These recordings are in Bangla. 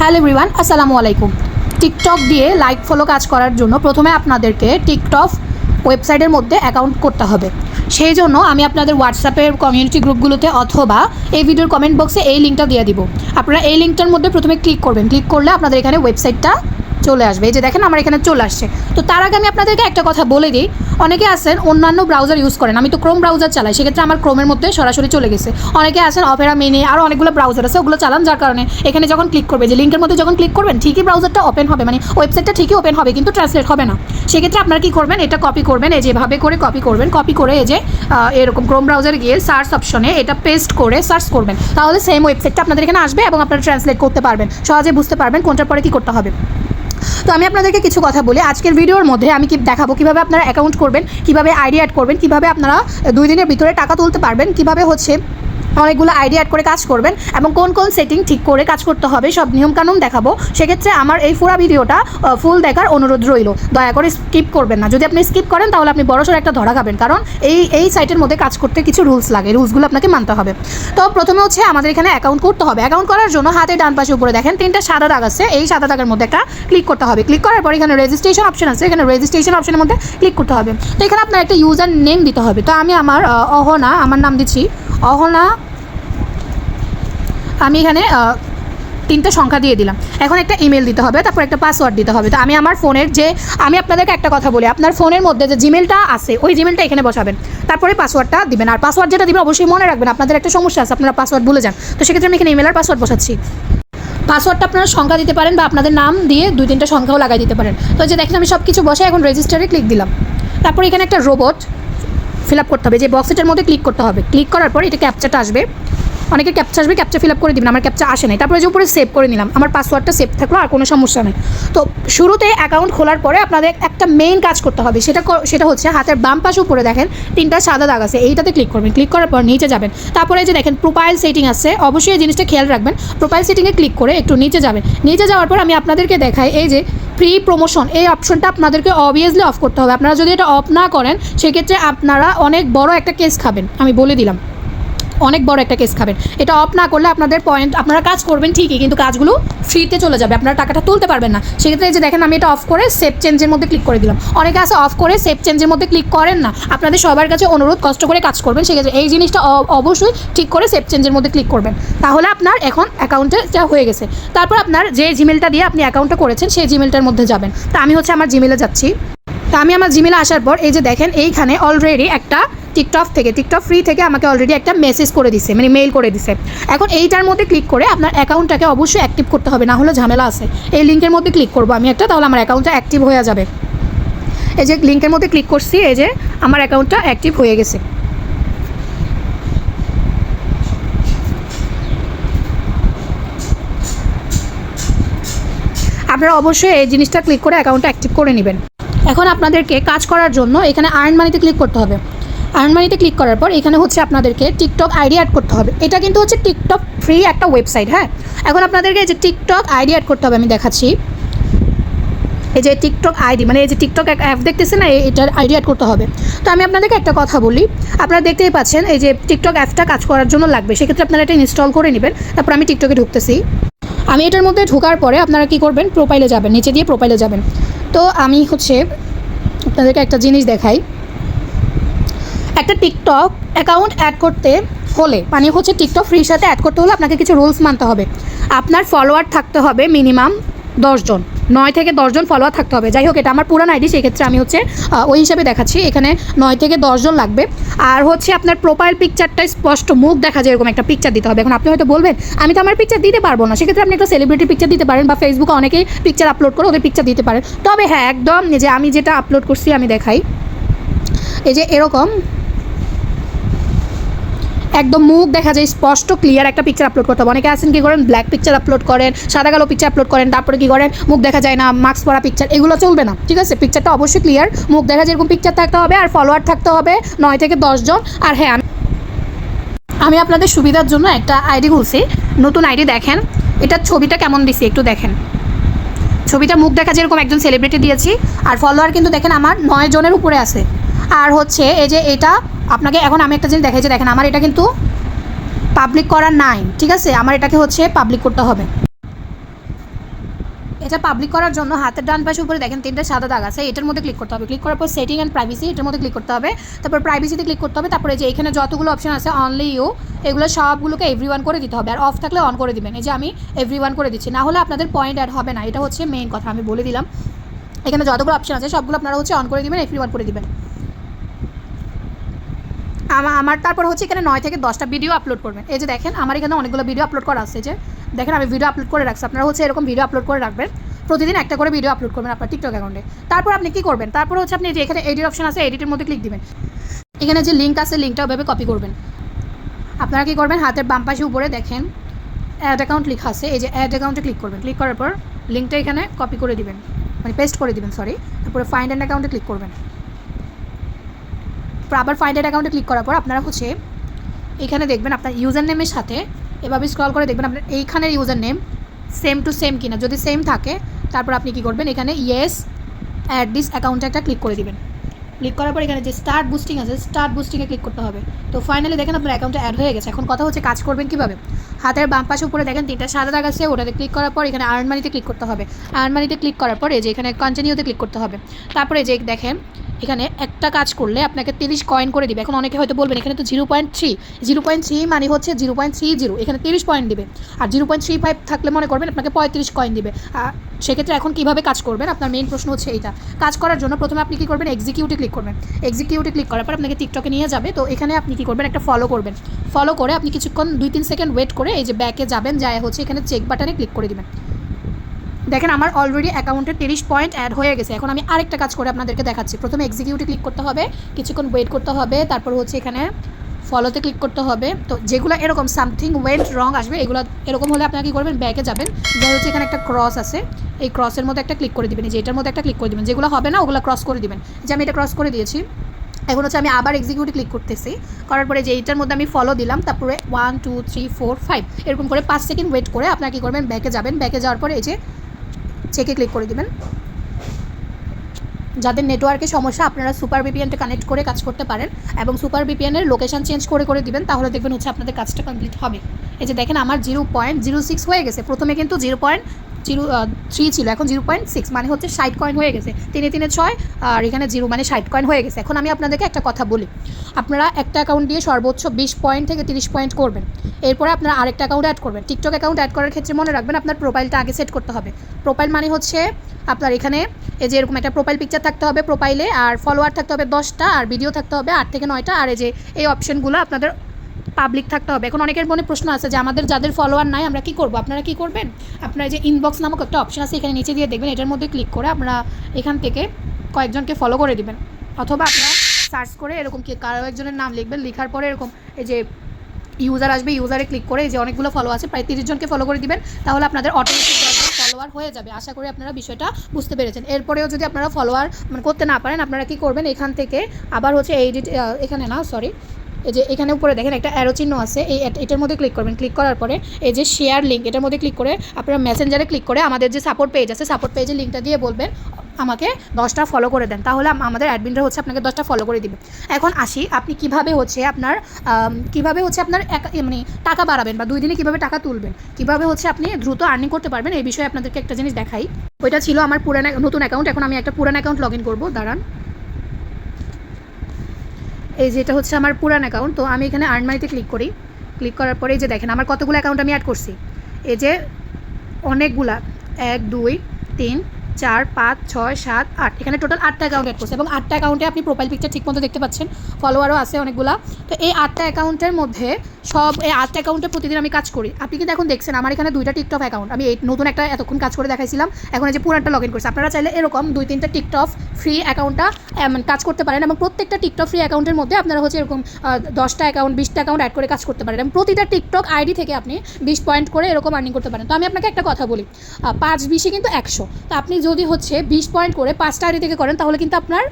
হ্যালো এভরিওয়ান আসসালামু আলাইকুম টিকটক দিয়ে লাইক ফলো কাজ করার জন্য প্রথমে আপনাদেরকে টিকটক ওয়েবসাইটের মধ্যে অ্যাকাউন্ট করতে হবে। সেই জন্য আমি আপনাদের হোয়াটসঅ্যাপের কমিউনিটি গ্রুপগুলোতে অথবা এই ভিডিওর কমেন্ট বক্সে এই লিঙ্কটা দিয়ে দিব। আপনারা এই লিঙ্কটার মধ্যে প্রথমে ক্লিক করবেন। ক্লিক করলে আপনাদের এখানে ওয়েবসাইটটা চলে আসবে। এই যে দেখেন আমার এখানে চলে আসছে। তো তার আগে আমি আপনাদেরকে একটা কথা বলে দিই। অনেকে আছেন অন্যান্য ব্রাউজার ইউজ করেন। আমি তো ক্রোম ব্রাউজার চালাই, সেক্ষেত্রে আমার ক্রোমের মধ্যে সরাসরি চলে গেছে। অনেকে আছেন অপেরা মিনি আরও অনেকগুলো ব্রাউজার আছে, ওগুলো চালান। যার কারণে এখানে যখন ক্লিক করবে, যে লিঙ্কের মধ্যে যখন ক্লিক করবেন, ঠিকই ব্রাউজারটা ওপেন হবে। মানে ওয়েবসাইটটা ঠিকই ওপেন হবে, কিন্তু ট্রান্সলেট হবে না। সেক্ষেত্রে আপনারা কী করবেন? এটা কপি করবেন, এই যেভাবে করে কপি করবেন। কপি করে এই যে এরকম ক্রোম ব্রাউজারে গিয়ে সার্চ অপশনে এটা পেস্ট করে সার্চ করবেন। তাহলে সেম ওয়েবসাইটটা আপনাদের এখানে আসবে এবং আপনারা ট্রান্সলেট করতে পারবেন। সহজে বুঝতে পারবেন কোনটার পরে কী করতে হবে। তো আমি আপনাদেরকে কিছু কথা বলি। আজকের ভিডিওর মধ্যে আমি কি দেখাবো, কীভাবে আপনারা অ্যাকাউন্ট করবেন, কীভাবে আইডি অ্যাড করবেন, কীভাবে আপনারা দুই দিনের ভিতরে টাকা তুলতে পারবেন, কীভাবে হচ্ছে অনেকগুলো আইডিয়া অ্যাড করে কাজ করবেন এবং কোন কোন সেটিং ঠিক করে কাজ করতে হবে সব নিয়মকানুন দেখাবো। সেক্ষেত্রে আমার এই পুরো ভিডিওটা ফুল দেখার অনুরোধ রইল। দয়া করে স্কিপ করবেন না। যদি আপনি স্কিপ করেন তাহলে আপনি বড়সড় একটা ধরা খাবেন। কারণ এই এই সাইটের মধ্যে কাজ করতে কিছু রুলস লাগে। রুলসগুলো আপনাকে মানতে হবে। তো প্রথমে হচ্ছে আমাদের এখানে অ্যাকাউন্ট করতে হবে। অ্যাকাউন্ট করার জন্য হাতে ডান পাশে উপরে দেখেন তিনটা সাদা দাগ আছে। এই সাদা দাগের মধ্যে একটা ক্লিক করতে হবে। ক্লিক করার পর এখানে রেজিস্ট্রেশন অপশন আছে। এখানে রেজিস্ট্রেশন অপশনের মধ্যে ক্লিক করতে হবে। তো এখানে আপনার একটা ইউজার নেম দিতে হবে। তো আমি আমার অহনা, আমার নাম দিচ্ছি। অহনা, আমি এখানে তিনটে সংখ্যা দিয়ে দিলাম। এখন একটা ইমেল দিতে হবে, তারপর একটা পাসওয়ার্ড দিতে হবে। তো আমি আমার ফোনের যে, আমি আপনাদেরকে একটা কথা বলি, আপনার ফোনের মধ্যে যে জিমেলটা আছে, ওই জিমেলটা এখানে বসাবেন। তারপরে পাসওয়ার্ডটা দিবেন। আর পাসওয়ার্ড যেটা দিবেন, অবশ্যই মনে রাখবেন, আপনাদের একটা সমস্যা আছে, আপনারা পাসওয়ার্ড ভুলে যান। তো সেক্ষেত্রে আমি এখানে ইমেল আর পাসওয়ার্ড বসাচ্ছি। পাসওয়ার্ডটা আপনারা সংখ্যা দিতে পারেন বা আপনাদের নাম দিয়ে দুই তিনটা সংখ্যাও লাগাই দিতে পারেন। তো যে দেখেন, আমি সব কিছু বসে এখন রেজিস্টারে ক্লিক দিলাম। তারপর এখানে একটা রোবট ফিল আপ করতে হবে, যে বক্সেটার মধ্যে ক্লিক করতে হবে। ক্লিক করার পর এটা ক্যাপচারটা আসবে। অনেকে ক্যাপচা আসবে ক্যাপচা ফিল আপ করে দিবেন, আমার ক্যাপচা আসে নাই। তারপরে যে উপরে সেভ করে নিলাম, আমার পাসওয়ার্ডটা সেভ থাকল, আর কোনো সমস্যা নেই। তো শুরুতে অ্যাকাউন্ট খোলার পরে আপনাদের একটা মেইন কাজ করতে হবে, সেটা সেটা হচ্ছে হাতের বাম পাশে উপরে দেখেন, তিনটা সাদা দাগ আছে, এইটাতে ক্লিক করবেন। ক্লিক করার পর নিচে যাবেন। তারপরে যে দেখেন প্রোফাইল সেটিং আছে, অবশ্যই এই জিনিসটা খেয়াল রাখবেন। প্রোফাইল সেটিংয়ে ক্লিক করে একটু নিচে যাবেন। নিচে যাওয়ার পর আমি আপনাদেরকে দেখাই, এই যে ফ্রি প্রমোশন এই অপশনটা আপনাদেরকে অবভিয়াসলি অফ করতে হবে। আপনারা যদি এটা অফ না করেন, সেক্ষেত্রে আপনারা অনেক বড় একটা কেস খাবেন, আমি বলে দিলাম। অনেক বড় একটা কেস খাবেন। এটা অফ না করলে আপনাদের পয়েন্ট আপনারা কাজ করবেন ঠিকই, কিন্তু কাজগুলো ফ্রিতে চলে যাবে। আপনারা টাকাটা তুলতে পারবেন না। সেক্ষেত্রে যে দেখেন, আমি এটা অফ করে সেভ চেঞ্জের মধ্যে ক্লিক করে দিলাম। অনেকে আছে অফ করে সেভ চেঞ্জের মধ্যে ক্লিক করেন না। আপনাদের সবার কাছে অনুরোধ, কষ্ট করে কাজ করবেন। সেক্ষেত্রে এই জিনিসটা অবশ্যই ঠিক করে সেভ চেঞ্জের মধ্যে ক্লিক করবেন। তাহলে আপনার এখন অ্যাকাউন্টে যা হয়ে গেছে। তারপর আপনার যে জিমেলটা দিয়ে আপনি অ্যাকাউন্টটা করেছেন, সেই জিমেলটার মধ্যে যাবেন। তা আমি হচ্ছে আমার জিমেলে যাচ্ছি। তা আমি আমার জিমেলে আসার পর এই যে দেখেন, এইখানে অলরেডি একটা টিকটক থেকে টিকটক ফ্রি থেকে আমাকে অলরেডি একটা মেসেজ করে দিছে মানে মেইল করে দিছে। এখন এইটার মধ্যে ক্লিক করে আপনার অ্যাকাউন্টটাকে অবশ্যই অ্যাক্টিভ করতে হবে, না হলে ঝামেলা আছে। এই লিঙ্কের মধ্যে ক্লিক করব আমি একটা, তাহলে আমার অ্যাকাউন্টটা অ্যাক্টিভ হয়ে যাবে। এই যে লিঙ্কের মধ্যে ক্লিক করছি, এই যে আমার অ্যাকাউন্টটা অ্যাক্টিভ হয়ে গেছে। আপনারা অবশ্যই এই জিনিসটা ক্লিক করে অ্যাকাউন্টটা অ্যাক্টিভ করে নেবেন। এখন আপনাদেরকে কাজ করার জন্য এখানে আর্ন মানিতে ক্লিক করতে হবে। আর্ন মানিতে ক্লিক করার পর এখানে হচ্ছে আপনাদেরকে টিকটক আইডি অ্যাড করতে হবে। এটা কিন্তু হচ্ছে টিকটক ফ্রি একটা ওয়েবসাইট হ্যাঁ? এখন আপনাদেরকে যে টিকটক আইডি অ্যাড করতে হবে, আমি দেখাচ্ছি। এই যে টিকটক আইডি মানে এই যে টিকটক অ্যাপ দেখতেছেন না, এটার আইডি অ্যাড করতে হবে। তো আমি আপনাদেরকে একটা কথা বলি, আপনারা দেখতেই পাচ্ছেন এই যে টিকটক অ্যাপটা কাজ করার জন্য লাগবে, সেক্ষেত্রে আপনারা এটা ইনস্টল করে নেবেন, তারপর আমি টিকটকে ঢুকতেছি। আমি এটার মধ্যে ঢোকার পরে আপনারা কি করবেন প্রোফাইলে যাবেন, নিচে দিয়ে প্রোফাইলে যাবেন। তো আমি হচ্ছে আপনাদেরকে একটা জিনিস দেখাই। একটা টিকটক অ্যাকাউন্ট অ্যাড করতে হলে মানে হচ্ছে টিকটক ফ্রির সাথে অ্যাড করতে হলে আপনাকে কিছু রুলস মানতে হবে। আপনার ফলোয়ার থাকতে হবে মিনিমাম দশজন নয় থেকে দশজন ফলোয়ার থাকতে হবে। যাই হোক, এটা আমার পুরান আইডি সেক্ষেত্রে আমি হচ্ছে ওই হিসাবে দেখাচ্ছি। এখানে নয় থেকে দশজন লাগবে। আর হচ্ছে আপনার প্রোফাইল পিকচারটা স্পষ্ট মুখ দেখা যায়, এরকম একটা পিকচার দিতে হবে। এখন আপনি হয়তো বলবেন, আমি তো আমার পিকচার দিতে পারব না। সেক্ষেত্রে আপনি একটা সেলিব্রিটি পিকচার দিতে পারেন বা ফেসবুকে অনেকেই পিকচার আপলোড করে ওদের পিকচার দিতে পারেন তবে হ্যাঁ একদম যে আমি যেটা আপলোড করছি, আমি দেখাই। এই যে এরকম একদম মুখ দেখা যায় স্পষ্ট ক্লিয়ার একটা পিকচার আপলোড করতে হবে। অনেকে আছেন কি করেন ব্ল্যাক পিকচার আপলোড করেন, সাদা কালো পিকচার আপলোড করেন, তারপরে কি করেন, মুখ দেখা যায় না মাস্ক পরা পিকচার এগুলো চলবে না, ঠিক আছে? পিকচারটা অবশ্যই ক্লিয়ার মুখ দেখা যেরকম পিকচার থাকতে হবে আর ফলোয়ার থাকতে হবে নয় থেকে দশজন আর হ্যাঁ আমি- আমি আপনাদের সুবিধার জন্য একটা আইডি খুলছি, নতুন আইডি দেখেন, এটার ছবিটা কেমন দিছি একটু দেখেন। ছবিটা মুখ দেখা যেরকম একজন সেলিব্রিটি দিয়েছি, আর ফলোয়ার কিন্তু দেখেন আমার নয় জনের উপরে আছে। আর হচ্ছে এই যে এটা, আপনাকে এখন আমি একটা জিনিস দেখাই দেখেন, আমার এটা কিন্তু পাবলিক করা নাই, ঠিক আছে? আমার এটাকে হচ্ছে পাবলিক করতে হবে। এটা পাবলিক করার জন্য হাতের ডান পাশে উপরে দেখেন তিনটা সাদা দাগ আছে, এটার মধ্যে ক্লিক করতে হবে। ক্লিক করার পর সেটিং অ্যান্ড প্রাইভেসি এটার মধ্যে ক্লিক করতে হবে। তারপর প্রাইভেসিতে ক্লিক করতে হবে। তারপরে যে এখানে যতগুলো অপশন আছে অনলি ইউ এগুলো সবগুলোকে এভরি ওয়ান করে দিতে হবে। আর অফ থাকলে অন করে দিবেন। এই যে আমি এভরি ওয়ান করে দিচ্ছি। না হলে আপনাদের পয়েন্ট অ্যাড হবে না। এটা হচ্ছে মেইন কথা, আমি বলে দিলাম। এখানে যতগুলো অপশন আছে, সবগুলো আপনারা হচ্ছে অন করে দিবেন এভরি ওয়ান করে দিবেন। আমার তারপর হচ্ছে এখানে নয় থেকে দশটা ভিডিও আপলোড করবেন। এই যে দেখেন, আমার এখানে অনেকগুলো ভিডিও আপলোড করা আছে যে। দেখেন, আমি ভিডিও আপলোড করে রাখছি। আপনারা হচ্ছে এরকম ভিডিও আপলোড করে রাখবেন। প্রতিদিন একটা করে ভিডিও আপলোড করবেন আপনার টিকটক অ্যাকাউন্টে তারপর আপনি কি করবেন? তারপর হচ্ছে আপনি যে এখানে এডিট অপশন আছে এডিটের মধ্যে ক্লিক দিবেন। এখানে যে লিঙ্ক আছে লিঙ্কটা ওভাবে কপি করবেন। আপনারা কি করবেন? হাতের বাম পাশে উপরে দেখেন অ্যাড অ্যাকাউন্ট লেখা আছে। এই যে অ্যাড অ্যাকাউন্টে ক্লিক করবেন। ক্লিক করার পর লিঙ্কটা এখানে কপি করে দিবেন। মানে পেস্ট করে দিবেন সরি তারপরে ফাইন্ড অ্যান্ড অ্যাকাউন্টে ক্লিক করবেন। আবার ফাইন্ড অ্যাড অ্যাকাউন্টে ক্লিক করার পর আপনারা হচ্ছে এখানে দেখবেন আপনার ইউজার নেমের সাথে এভাবে স্ক্রল করে দেখবেন আপনার এইখানের user name same to same কিনা। যদি সেম থাকে, তারপর আপনি কি করবেন? এখানে ইয়েস অ্যাড দিস অ্যাকাউন্টে একটা ক্লিক করে দিবেন। ক্লিক করার পর এখানে যে স্টার্ট বুস্টিং আছে স্টার্ট বুস্টিংয়ে ক্লিক করতে হবে। তো ফাইনালি দেখেন আপনার অ্যাকাউন্টে অ্যাড হয়ে গেছে। এখন কথা হচ্ছে কাজ করবেন কীভাবে? হাতের বাম পাশে উপরে দেখেন তিনটা সাদা দাগ আছে, ওটাতে ক্লিক করার পর এখানে আর্ন মানিতে ক্লিক করতে হবে। আর্ন মানিতে ক্লিক করার পরে যে এখানে কন্টিনিউতে ক্লিক করতে হবে। তারপরে যে দেখেন, এখানে একটা কাজ করলে আপনাকে তিরিশ কয়েন করে দিবে। এখন অনেকে হয়তো বলবেন, এখানে তো zero point three zero point three মানে হচ্ছে জিরো পয়েন্ট থ্রি জিরো এখানে তিরিশ পয়েন্ট দিবে। আর জিরো পয়েন্ট থ্রি ফাইভ থাকলে মনে করবেন আপনাকে পঁয়ত্রিশ কয়েন দিবে। আর সেক্ষেত্রে এখন কীভাবে কাজ করবেন? আপনার মেইন প্রশ্ন হচ্ছে এইটা। কাজ করার জন্য প্রথমে আপনি কী করবেন? এক্সিকিউটে ক্লিক করবেন। এক্সিকিউটে ক্লিক করার পর আপনাকে টিকটকে নিয়ে যাবে। তো এখানে আপনি কী করবেন? একটা ফলো করবেন। ফলো করে আপনি কিছুক্ষণ দুই, তিন সেকেন্ড ওয়েট করে এই যে ব্যাকে যাবেন, যায় হচ্ছে এখানে চেক বাটনে ক্লিক করে দিবেন। দেখেন আমার অলরেডি অ্যাকাউন্টে তিরিশ পয়েন্ট অ্যাড হয়ে গেছে। এখন আমি আরেকটা কাজ করে আপনাদেরকে দেখাচ্ছি। প্রথমে এক্সিকিউটে ক্লিক করতে হবে, কিছুক্ষণ ওয়েট করতে হবে, তারপর হচ্ছে এখানে ফলোতে ক্লিক করতে হবে। তো যেগুলো এরকম সামথিং ওয়েন্ট রং আসবে, এগুলো এরকম হলে আপনারা কী করবেন? ব্যাকে যাবেন। যাই হচ্ছে এখানে একটা ক্রস আছে। এই ক্রসের মধ্যে একটা ক্লিক করে দিবেন। এই যে এটার মধ্যে একটা ক্লিক করে দিবেন। যেগুলো হবে না, ওগুলো ক্রস করে দিবেন। যে আমি এটা ক্রস করে দিয়েছি এখন হচ্ছে আমি আবার এক্সিকিউটে ক্লিক করতেছি। করার পরে যে এইটার মধ্যে আমি ফলো দিলাম, তারপরে one two three four five এরকম করে পাঁচ সেকেন্ড ওয়েট করে আপনারা কী করবেন ব্যাকে যাবেন। ব্যাকে যাওয়ার পরে এই যে চেকে ক্লিক করে দিবেন। যাদের নেটওয়ার্কে সমস্যা, আপনারা সুপার বিপিএনটা কানেক্ট করে কাজ করতে পারেন এবং সুপার বিপিএনের লোকেশন চেঞ্জ করে করে দিবেন, তাহলে দেখবেন হচ্ছে আপনাদের কাজটা কমপ্লিট হবে। এই যে দেখেন আমার জিরো পয়েন্ট জিরো সিক্স হয়ে গেছে। প্রথমে কিন্তু জিরো পয়েন্ট জিরো থ্রি ছিল, এখন জিরো পয়েন্ট সিক্স মানে হচ্ছে ষাট কয়েন হয়ে গেছে। তিনে তিনে ছয়, আর এখানে জিরো মানে ষাট কয়েন হয়ে গেছে। এখন আমি আপনাদেরকে একটা কথা বলি। আপনারা একটা অ্যাকাউন্ট দিয়ে সর্বোচ্চ বিশ পয়েন্ট থেকে তিরিশ পয়েন্ট করবেন। এরপরে আপনারা আরেকটা অ্যাকাউন্ট অ্যাড করবেন। টিকটক অ্যাকাউন্ট অ্যাড করার ক্ষেত্রে মনে রাখবেন, আপনার প্রোফাইলটা আগে সেট করতে হবে। প্রোফাইল মানে হচ্ছে আপনার এখানে এই যে এরকম একটা প্রোফাইল পিকচার থাকতে হবে প্রোফাইলে আর ফলোয়ার থাকতে হবে দশটা, আর ভিডিও থাকতে হবে আট থেকে নয়টা, আর এই যে এই অপশনগুলো আপনাদের পাবলিক থাকতে হবে। এখন অনেকের মনে প্রশ্ন আছে যে আমাদের যাদের ফলোয়ার নাই, আমরা কি করব? আপনারা কি করবেন? আপনারা যে ইনবক্স নামক একটা অপশন আছে, এখানে নিচে দিয়ে দেখবেন, এটার মধ্যে ক্লিক করে আপনারা এখান থেকে কয়েকজনকে ফলো করে দিবেন। অথবা আপনারা সার্চ করে এরকম কি কারও একজনের নাম লিখবেন, লেখার পরে এরকম এই যে ইউজার আসবে ইউজারে ক্লিক করে এই যে অনেকগুলো ফলো আছে, প্রায় তিরিশ জনকে ফলো করে দিবেন, তাহলে আপনাদের অটোমেটিক ফলোয়ার হয়ে যাবে, আশা করি আপনারা বিষয়টা বুঝতে পেরেছেন। এরপরেও যদি আপনারা ফলোয়ার মানে করতে না পারেন, আপনারা কি করবেন? এখান থেকে আবার হচ্ছে এই এখানে না সরি এই যে এখানে উপরে দেখেন একটা অ্যারো চিহ্ন আছে, এই এটার মধ্যে ক্লিক করবেন। ক্লিক করার পরে এই যে শেয়ার লিঙ্ক এটার মধ্যে ক্লিক করে আপনারা মেসেঞ্জারে ক্লিক করে আমাদের যে সাপোর্ট পেজ আছে সাপোর্ট পেজের লিঙ্কটা দিয়ে বলবেন, আমাকে দশটা ফলো করে দেন। তাহলে আমাদের অ্যাডমিনরা হচ্ছে আপনাকে দশটা ফলো করে দিবে। এখন আসি, আপনি কীভাবে হচ্ছে আপনার কীভাবে হচ্ছে আপনার মানে টাকা বাড়াবেন বা দুই দিনে কীভাবে টাকা তুলবেন? কীভাবে হচ্ছে আপনি দ্রুত আর্নিং করতে পারবেন? এই বিষয়ে আপনাদেরকে একটা জিনিস দেখাই। ওইটা ছিল আমার পুরান নতুন অ্যাকাউন্ট এখন আমি একটা পুরান অ্যাকাউন্ট লগ ইন করব। দাঁড়ান। এই যে এটা হচ্ছে আমার পুরান অ্যাকাউন্ট তো আমি এখানে আর্ন ক্লিক করি। ক্লিক করার পরে এই যে দেখেন, আমার কতগুলো অ্যাকাউন্ট আমি অ্যাড করছি? এই যে অনেকগুলা, এক, দুই, তিন চার, পাঁচ, ছয়, সাত, আট। এখানে টোটাল আটটা অ্যাকাউন্ট অ্যাড করছে এবং আটটা অ্যাকাউন্টে আপনি প্রোফাইল পিকচার ঠিকমতো দেখতে পাচ্ছেন। ফলোয়ারও আছে অনেকগুলা। তো এই আটটা অ্যাকাউন্টের মধ্যে সব, এই আটটা অ্যাকাউন্টে প্রতিদিন আমি কাজ করি। আপনি কিন্তু এখন দেখছেন, আমার এখানে দুইটা টিকটক অ্যাকাউন্ট আমি এই নতুন একটা এতক্ষণ কাজ করে দেখাইছিলাম, এখন এই যে পুরানটা লগ ইন করছি। আপনারা চাইলে এরকম দুই, তিনটা টিকটক ফ্রি অ্যাকাউন্টটা কাজ করতে পারেন এবং প্রত্যেকটা টিকটক ফ্রি অ্যাকাউন্টের মধ্যে আপনারা হচ্ছে এরকম দশটা অ্যাকাউন্ট বিশটা অ্যাকাউন্ট অ্যাড করে কাজ করতে পারেন। এবং প্রতিটা টিকটক আইডি থেকে আপনি বিশ পয়েন্ট করে এরকম আর্নিং করতে পারেন। তো আমি আপনাকে একটা কথা বলি পাঁচ বিশে কিন্তু একশো। তো আপনি যদি হচ্ছে বিশ পয়েন্ট করে পাঁচটা আইডি থেকে করেন, তাহলে কিন্তু আপনার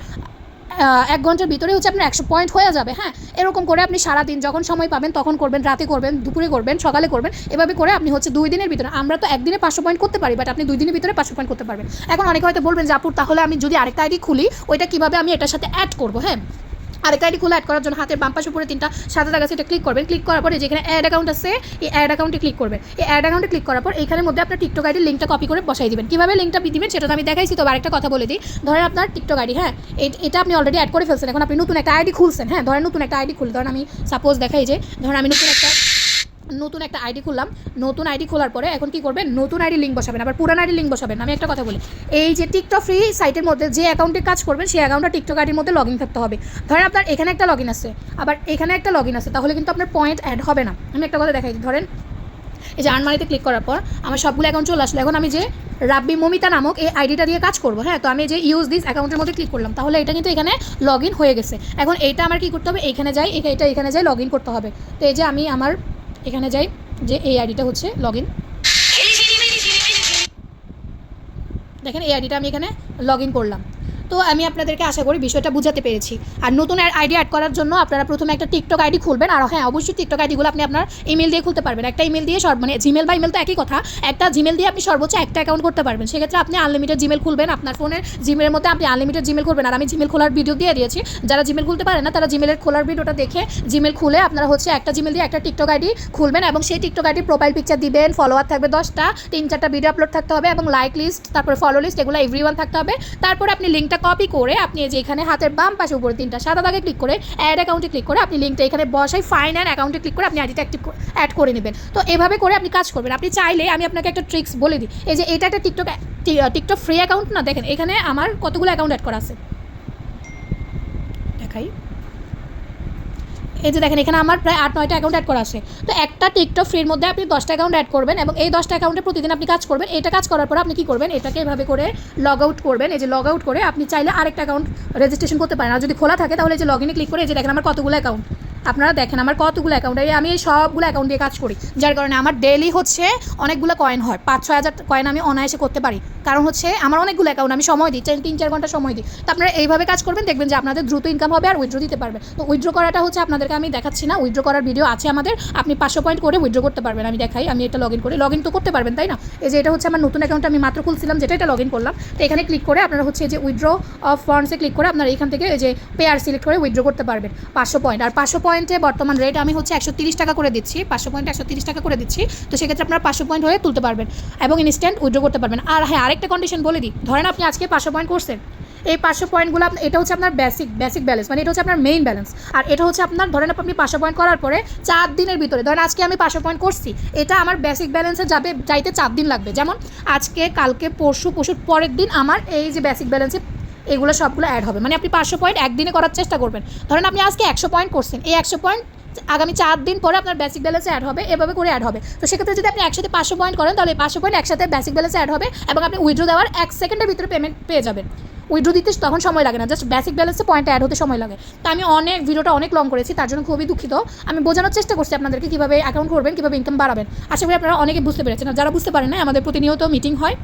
এক ঘণ্টার ভিতরে হচ্ছে আপনার একশো পয়েন্ট হয়ে যাবে হ্যাঁ? এরকম করে আপনি সারাদিন যখন সময় পাবেন, তখন করবেন, রাতে করবেন, দুপুরে করবেন, সকালে করবেন, এভাবে করে আপনি হচ্ছে দুই দিনের ভিতরে, আমরা তো একদিনে পাঁচশো পয়েন্ট করতে পারি বাট আপনি দুই দিনের ভিতরে পাঁচশো পয়েন্ট করতে পারবেন। এখন অনেকে হয়তো বলবেন যে, আপুর, তাহলে আমি যদি আরেকটা আইডি খুলি, ওইটা কীভাবে আমি এটার সাথে অ্যাড করব? হ্যাঁ? আইডি খুলে অ্যাড করার জন্য হাতের বাম পাশে উপরে তিনটা সাদা দাগ আছে, এটা ক্লিক করবেন। ক্লিক করার পরে যেখানে অ্যাড অ্যাকাউন্ট আছে, এই অ্যাড অ্যাকাউন্টে ক্লিক করবেন। এই অ্যাড অ্যাকাউন্টে ক্লিক করার পর এইখানের মধ্যে আপনার টিকটক আইডির লিঙ্কটা কপি করে বসাই দিবেন। কীভাবে লিঙ্কটা দিবেন সেটা তো আমি দেখাইছি তো আরেকটা কথা বলে দিই। ধরেন আপনার টিকটক আইডি হ্যাঁ? এটা আপনি অলরেডি অ্যাড করে ফেলছেন। এখন আপনি নতুন একটা আইডি খুলছেন হ্যাঁ? ধরেন নতুন একটা আইডি খুলে ধরেন আমি সাপোজ দেখাই যে, ধরেন আমি নতুন একটা নতুন একটা আইডি খুললাম, নতুন আইডি খোলার পরে এখন কি করবেন? নতুন আইডি লিঙ্ক বসাবেন, আবার পুরান আইডি লিঙ্ক বসাবেন। আমি একটা কথা বলি, এই যে টিকটক ফ্রি সাইটের মধ্যে যে অ্যাকাউন্টে কাজ করবেন, সেই অ্যাকাউন্টটা টিকটক আইডির মধ্যে লগ ইন থাকতে হবে। ধরেন আপনার এখানে একটা লগ ইন আছে, আবার এখানে একটা লগ ইন আছে, তাহলে কিন্তু আপনার পয়েন্ট অ্যাড হবে না। আমি একটা কথা দেখাই ধরেন এই যে আনমানিতে ক্লিক করার পর আমার সবগুলো অ্যাকাউন্ট চলে আসলো, এখন আমি যে রাব্বি মমিতা নামক এই আইডিটা দিয়ে কাজ করব হ্যাঁ তো আমি যে ইউজ দিস অ্যাকাউন্টের মধ্যে ক্লিক করলাম, তাহলে এটা কিন্তু এখানে লগ হয়ে গেছে। এখন এইটা আমার কী করতে হবে? এখানে যাই এটা এখানে যাই লগ করতে হবে। তো এই যে আমি আমার এখানে যাই যে এই আইডিটা হচ্ছে লগ দেখেন এই আইডিটা আমি এখানে লগ করলাম। তো আমি আপনাদেরকে আশা করি বিষয়টা বুঝাতে পেরেছি। আর নতুন আইডি অ্যাড করার জন্য আপনারা প্রথমে একটা টিকটক আইডি খুলবেন। আর হ্যাঁ অবশ্যই টিকটক আইডিগুলো আপনি আপনার ইমেল দিয়ে খুলতে পারবেন। একটা ইমেল দিয়ে সর্ব মানে জিমেল বা ইমেল তো একই কথা। একটা জিমেল দিয়ে আপনি সর্বোচ্চ একটা অ্যাকাউন্ট করতে পারবেন। সেক্ষেত্রে আপনি আনলিমিটেড জিমেল খুলবেন। আপনার ফোনের জিমেলের মধ্যে আপনি আনলিমিটেড জিমেল খুলবেন। আর আমি জিমেল খোলার ভিডিও দিয়ে দিয়েছি। যারা জিমেল খুলতে পারে না, তারা জিমেলের খোলার ভিডিওটা দেখে জিমেল খুলে আপনারা হচ্ছে একটা জিমেল দিয়ে একটা টিকটক আইডি খুলবেন এবং সেই টিকটক আইডি প্রোফাইল পিকচার দিবেন। ফলোয়ার থাকবে দশটা। তিন, চারটা ভিডিও আপলোড থাকতে হবে এবং লাইক লিস্ট তারপরে ফলো লিস্ট এগুলো এভরি থাকতে হবে। তারপরে আপনি লিঙ্কটা কপি করে আপনি যে এখানে হাতের বাম পাশে উপরে তিনটা সাদা দাগে ক্লিক করে অ্যাড অ্যাকাউন্টে ক্লিক করে আপনি লিঙ্কটা এখানে বসাই ফাইন অ্যান্ড অ্যাকাউন্টে ক্লিক করে আপনি আইডিটা অ্যাক্টিভ অ্যাড করে নেবেন। তো এভাবে করে আপনি কাজ করবেন। আপনি চাইলে আমি আপনাকে একটা ট্রিক্স বলে দিই। এই যে এটা একটা টিকটক টিকটক ফ্রি অ্যাকাউন্ট না দেখেন, এখানে আমার কতগুলো অ্যাকাউন্ট অ্যাড করা আছে? দেখাই। এই যে দেখেন, এখানে আমার প্রায় আট, নয়টা অ্যাকাউন্ট অ্যাড করা আছে। তো একটা টিকটক ফ্রির মধ্যে আপনি দশটা অ্যাকাউন্ট অ্যাড করবেন এবং এই দশটা অ্যাকাউন্টে প্রতিদিন আপনি কাজ করবেন। এটা কাজ করার পর আপনি কি করবেন? এটাকে এভাবে করে লগ আউট করবেন। এই যে লগ আউট করে আপনি চাইলে আরেকটা অ্যাকাউন্ট রেজিস্ট্রেশন করতে পারেন। আর যদি খোলা থাকে তাহলে যে লগ ইনে ক্লিক করে এই যে দেখেন আমার কতগুলো অ্যাকাউন্ট আপনারা দেখেন আমার কতগুলো অ্যাকাউন্ট আমি এই সবগুলো অ্যাকাউন্ট দিয়ে কাজ করি। যার কারণে আমার ডেলি হচ্ছে অনেকগুলো কয়েন হয়। পাঁচ, ছয় হাজার কয়েন আমি অনায়াসে করতে পারি। কারণ হচ্ছে আমার অনেকগুলো অ্যাকাউন্ট আমি সময় দিই চার- তিন, চার ঘণ্টা সময় দিই। তো আপনারা এইভাবে কাজ করবেন, দেখবেন যে আপনাদের দ্রুত ইনকাম হবে আর উইথড্র দিতে পারবেন তো উইথড্র করাটা হচ্ছে আপনাদেরকে আমি দেখাচ্ছি না। উইথড্র করার ভিডিও আছে আমাদের। আপনি পাঁচশো পয়েন্ট করে উইথড্র করতে পারবেন। আমি দেখাই, আমি এটা লগ ইন করি। লগ ইন তো করতে পারবেন, তাই না? এই যে এটা হচ্ছে আমার নতুন অ্যাকাউন্ট আমি মাত্র খুলছিলাম যেটা, এটা লগ ইন করলাম। তো এখানে ক্লিক করে আপনারা হচ্ছে যে উইথড্র অফ ফান্ডসে ক্লিক করে আপনারা এখান থেকে যে পেয়ার সিলেক্ট করে উইথড্র করতে পারবেন। পাঁচশো পয়েন্ট আর পাঁচশো পয়েন্টে বর্তমান রেট আমি হচ্ছে একশো তিরিশ টাকা করে দিচ্ছি, পাঁচশো পয়েন্ট একশো তিরিশ টাকা করে দিচ্ছি, তো সেক্ষেত্রে আপনারা পাঁচশো পয়েন্ট হয়ে তুলতে পারবেন এবং ইনস্ট্যান্ট উইথড্র করতে পারবেন। আর হ্যাঁ আরেকটা কন্ডিশন বলে দিই, ধরেন আপনি আজকে পাঁচশো পয়েন্ট করছেন, এই পাঁচশো পয়েন্টগুলো এটা হচ্ছে আপনার বেসিক বেসিক ব্যালেন্স মানে এটা হচ্ছে আপনার মেইন ব্যালেন্স আর এটা হচ্ছে আপনার, ধরেন আপনি পাঁচশো পয়েন্ট করার পরে চার দিনের ভিতরে, ধরেন আজকে আমি পাঁচশো পয়েন্ট করছি, এটা আমার বেসিক ব্যালেন্সে যাবে, যাইতে চার দিন লাগবে। যেমন আজকে, কালকে, পরশু, পরশুর পরের দিন আমার এই যে বেসিক ব্যালেন্সে এগুলো সবগুলো অ্যাড হবে। মানে আপনি পাঁচশো পয়েন্ট একদিনে করার চেষ্টা করবেন। ধরেন আপনি আজকে একশো পয়েন্ট করছেন। এই একশো পয়েন্ট আগামী চার দিন পরে আপনার বেসিক ব্যালেন্সে অ্যাড হবে, এভাবে করে অ্যাড হবে। তো সেক্ষেত্রে যদি আপনি একসাথে পাঁচশো পয়েন্ট করেন, তাহলে পাঁচশো পয়েন্ট একসাথে বেসিক ব্যালেন্সে অ্যাড হবে এবং আপনি উইড্রো দেওয়ার এক সেকেন্ডের ভিতরে পেমেন্ট পেয়ে যাবেন। উইড্রো দিতে তখন সময় লাগে না জাস্ট বেসিক ব্যালেন্সে পয়েন্ট অ্যাড হতে সময় লাগে। তো আমি অনেক ভিডিওটা অনেক লং করেছি, তার জন্য খুবই দুঃখিত। আমি বোঝানোর চেষ্টা করছি আপনাদেরকে কীভাবে অ্যাকাউন্ট করবেন, কীভাবে ইনকাম বাড়াবেন। আশা করি আপনারা অনেকে বুঝতে পেরেছেন। যারা বুঝতে পারেন না আমাদের প্রতিনিয়ত মিটিং হয়।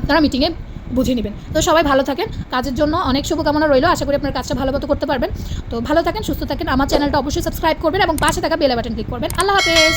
আপনারা মিটিংয়ে বুঝে নেবেন। তো সবাই ভালো থাকেন। কাজের জন্য অনেক শুভকামনা রইল। আশা করি আপনার কাজটা ভালো মতো করতে পারবেন। তো ভালো থাকেন, সুস্থ থাকেন। আমার চ্যানেলটা অবশ্যই সাবস্ক্রাইব করবেন এবং পাশে থাকা বেল বাটন ক্লিক করবেন। আল্লাহ হাফেজ।